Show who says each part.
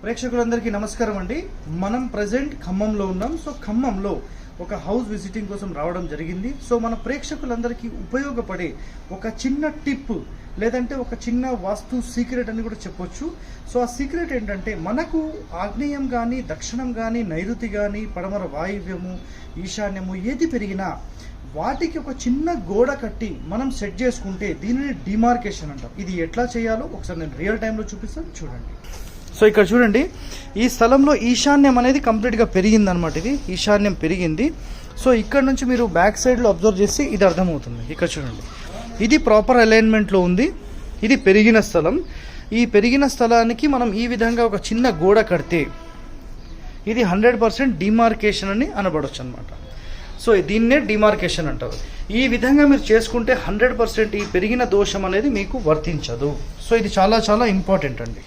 Speaker 1: ప్రేక్షకులందరికీ నమస్కారం అండి. మనం ప్రజెంట్ ఖమ్మంలో ఉన్నాం. సో ఖమ్మంలో ఒక హౌస్ విజిటింగ్ కోసం రావడం జరిగింది. సో మన ప్రేక్షకులందరికీ ఉపయోగపడే ఒక చిన్న టిప్ లేదంటే ఒక చిన్న వాస్తు సీక్రెట్ అని కూడా చెప్పొచ్చు. సో ఆ సీక్రెట్ ఏంటంటే మనకు ఆగ్నేయం కానీ దక్షిణం కానీ నైరుతి కానీ పడమర వాయువ్యము ఈశాన్యము ఏది పెరిగినా వాటికి ఒక చిన్న గోడ కట్టి మనం సెట్ చేసుకుంటే దీనిని డిమార్కేషన్ అంటాం. ఇది ఎట్లా చేయాలో ఒకసారి నేను రియల్ టైంలో చూపిస్తాను. చూడండి. సో ఇక్కడ చూడండి ఈ స్థలంలో ఈశాన్యం అనేది కంప్లీట్గా పెరిగింది అనమాట ఇది. ఈశాన్యం పెరిగింది. సో ఇక్కడ నుంచి మీరు బ్యాక్ సైడ్లో అబ్జర్వ్ చేస్తే ఇది అర్థమవుతుంది. ఇక్కడ చూడండి. ఇది ప్రాపర్ అలైన్మెంట్లో ఉంది. ఇది పెరిగిన స్థలం. ఈ పెరిగిన స్థలానికి మనం ఈ విధంగా ఒక చిన్న గోడ కడితే ఇది హండ్రెడ్ పర్సెంట్ డిమార్కేషన్ అని అనబడవచ్చు అనమాట సో దీన్నే డిమార్కేషన్ అంటారు. ఈ విధంగా మీరు చేసుకుంటే హండ్రెడ్ పర్సెంట్ ఈ పెరిగిన దోషం అనేది మీకు వర్తించదు. సో ఇది చాలా చాలా ఇంపార్టెంట్ అండి.